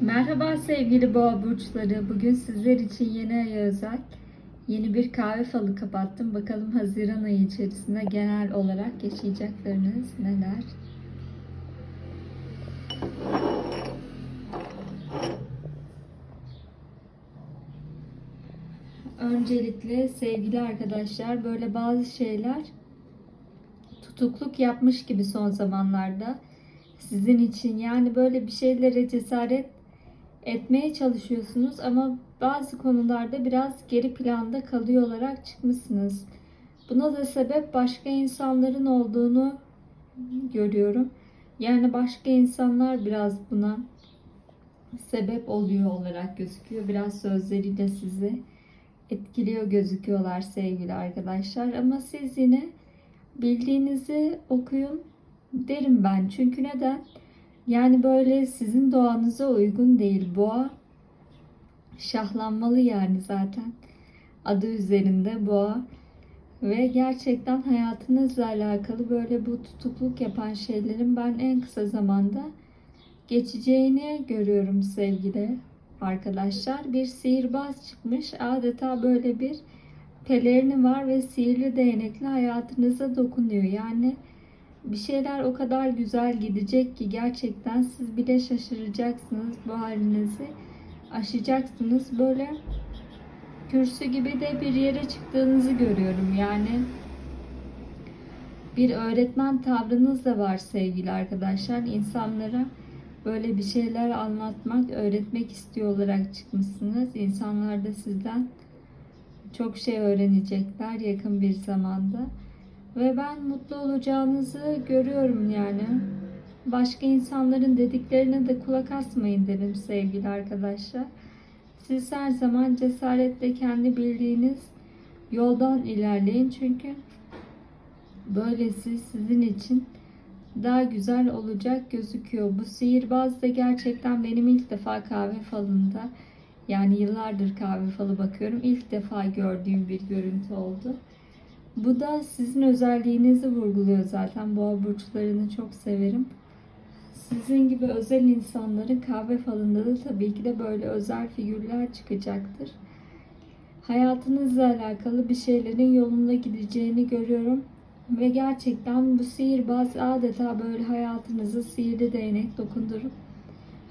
Merhaba sevgili boğa burçları. Bugün sizler için yeni aya özel yeni bir kahve falı kapattım. Bakalım Haziran ayı içerisinde genel olarak yaşayacaklarınız neler? Öncelikle sevgili arkadaşlar böyle bazı şeyler tutukluk yapmış gibi son zamanlarda sizin için. Yani böyle bir şeylere cesaret etmeye çalışıyorsunuz ama bazı konularda biraz geri planda kalıyor olarak çıkmışsınız. Buna da sebep başka insanların olduğunu görüyorum. Yani başka insanlar biraz buna sebep oluyor olarak gözüküyor. Biraz sözleriyle sizi etkiliyor gözüküyorlar sevgili arkadaşlar. Ama siz yine bildiğinizi okuyun derim ben. Çünkü neden? Yani böyle sizin doğanıza uygun değil. Boğa şahlanmalı yani zaten. Adı üzerinde boğa. Ve gerçekten hayatınızla alakalı böyle bu tutukluk yapan şeylerin ben en kısa zamanda geçeceğini görüyorum sevgili arkadaşlar. Bir sihirbaz çıkmış. Adeta böyle bir pelerini var ve sihirli değnekle hayatınıza dokunuyor. Yani bir şeyler o kadar güzel gidecek ki gerçekten siz bile şaşıracaksınız bu halinizi aşacaksınız. Böyle kürsü gibi de bir yere çıktığınızı görüyorum. Yani bir öğretmen tavrınız da var sevgili arkadaşlar. İnsanlara böyle bir şeyler anlatmak, öğretmek istiyor olarak çıkmışsınız. İnsanlar da sizden çok şey öğrenecekler yakın bir zamanda. Ve ben mutlu olacağınızı görüyorum yani. Başka insanların dediklerine de kulak asmayın derim sevgili arkadaşlar. Siz her zaman cesaretle kendi bildiğiniz yoldan ilerleyin çünkü böylesi sizin için daha güzel olacak gözüküyor. Bu sihirbaz da gerçekten benim ilk defa kahve falında yani yıllardır kahve falı bakıyorum. İlk defa gördüğüm bir görüntü oldu. Bu da sizin özelliğinizi vurguluyor zaten. Boğa burçlarını çok severim. Sizin gibi özel insanların kahve falında da tabii ki de böyle özel figürler çıkacaktır. Hayatınızla alakalı bir şeylerin yolunda gideceğini görüyorum. Ve gerçekten bu sihirbaz adeta böyle hayatınızı sihirli değnek dokundurup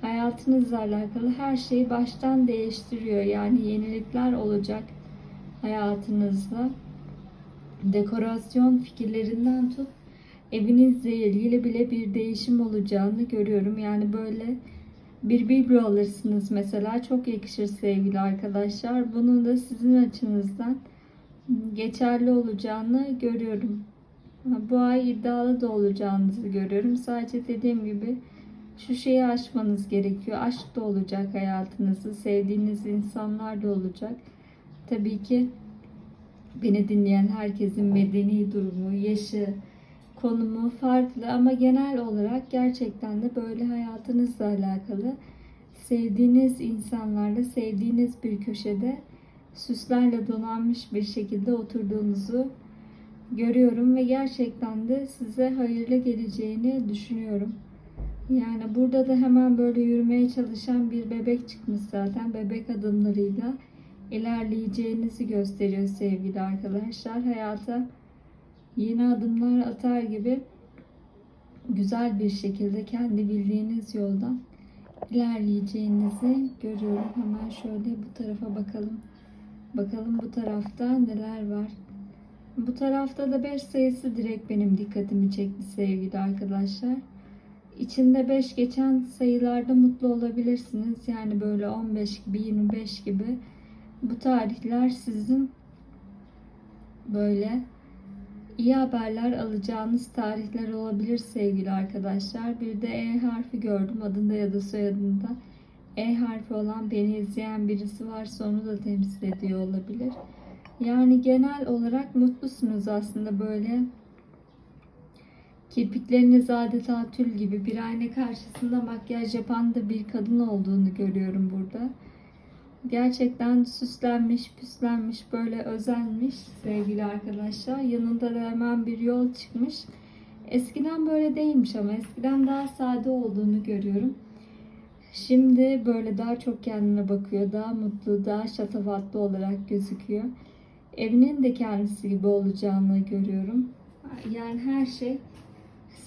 hayatınızla alakalı her şeyi baştan değiştiriyor. Yani yenilikler olacak hayatınızda dekorasyon fikirlerinden tut evinizle ilgili bile bir değişim olacağını görüyorum. Yani böyle bir biblo alırsınız mesela çok yakışır sevgili arkadaşlar. Bunun da sizin açınızdan geçerli olacağını görüyorum. Bu ay iddialı da olacağınızı görüyorum. Sadece dediğim gibi şu şeyi aşmanız gerekiyor. Aşk da olacak hayatınızı. Sevdiğiniz insanlar da olacak. Tabii ki beni dinleyen herkesin medeni durumu, yaşı, konumu farklı ama genel olarak gerçekten de böyle hayatınızla alakalı sevdiğiniz insanlarla sevdiğiniz bir köşede süslerle donanmış bir şekilde oturduğunuzu görüyorum ve gerçekten de size hayırlı geleceğini düşünüyorum. Yani burada da hemen böyle yürümeye çalışan bir bebek çıkmış zaten bebek adımlarıyla ilerleyeceğinizi gösteriyor sevgili arkadaşlar. Hayata yeni adımlar atar gibi güzel bir şekilde kendi bildiğiniz yoldan ilerleyeceğinizi görüyorum. Hemen şöyle bu tarafa bakalım. Bakalım bu tarafta neler var. Bu tarafta da 5 sayısı direkt benim dikkatimi çekti sevgili arkadaşlar. İçinde 5 geçen sayılarda mutlu olabilirsiniz. Yani böyle 15 gibi 25 gibi bu tarihler sizin böyle iyi haberler alacağınız tarihler olabilir sevgili arkadaşlar. Bir de E harfi gördüm adında ya da soyadında. E harfi olan beni izleyen birisi varsa onu da temsil ediyor olabilir. Yani genel olarak mutlusunuz aslında böyle. Kirpikleriniz adeta tül gibi bir ayna karşısında makyaj yapan da bir kadın olduğunu görüyorum burada. Gerçekten süslenmiş, püslenmiş, böyle özenmiş sevgili arkadaşlar. Yanında da hemen bir yol çıkmış. Eskiden böyle değilmiş ama eskiden daha sade olduğunu görüyorum. Şimdi böyle daha çok kendine bakıyor, daha mutlu, daha şatafatlı olarak gözüküyor. Evinin de kendisi gibi olacağını görüyorum. Yani her şey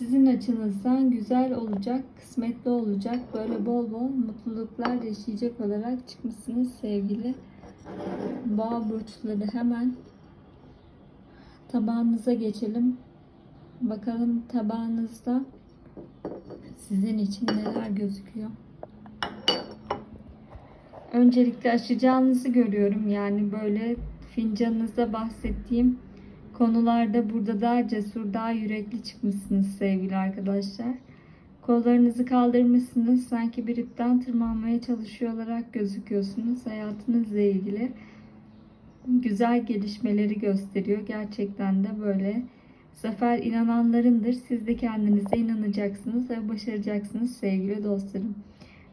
sizin açınızdan güzel olacak, kısmetli olacak. Böyle bol bol mutluluklar yaşayacak olarak çıkmışsınız sevgili boğa burçları. Hemen tabağınıza geçelim. Bakalım tabağınızda sizin için neler gözüküyor. Öncelikle aşacağınızı görüyorum. Yani böyle fincanınızda bahsettiğim konularda burada daha cesur, daha yürekli çıkmışsınız sevgili arkadaşlar. Kollarınızı kaldırmışsınız. Sanki bir ipten tırmanmaya çalışıyor olarak gözüküyorsunuz. Hayatınızla ilgili güzel gelişmeleri gösteriyor. Gerçekten de böyle zafer inananlarındır. Siz de kendinize inanacaksınız ve başaracaksınız sevgili dostlarım.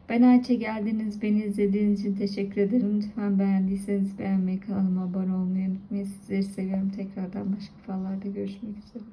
Ben Ayça geldiniz. Beni izlediğiniz için teşekkür ederim. Lütfen beğendiyseniz beğenmeyi, kanalıma abone olmayı unutmayın. Sizleri seviyorum. Tekrardan başka fallarda görüşmek üzere.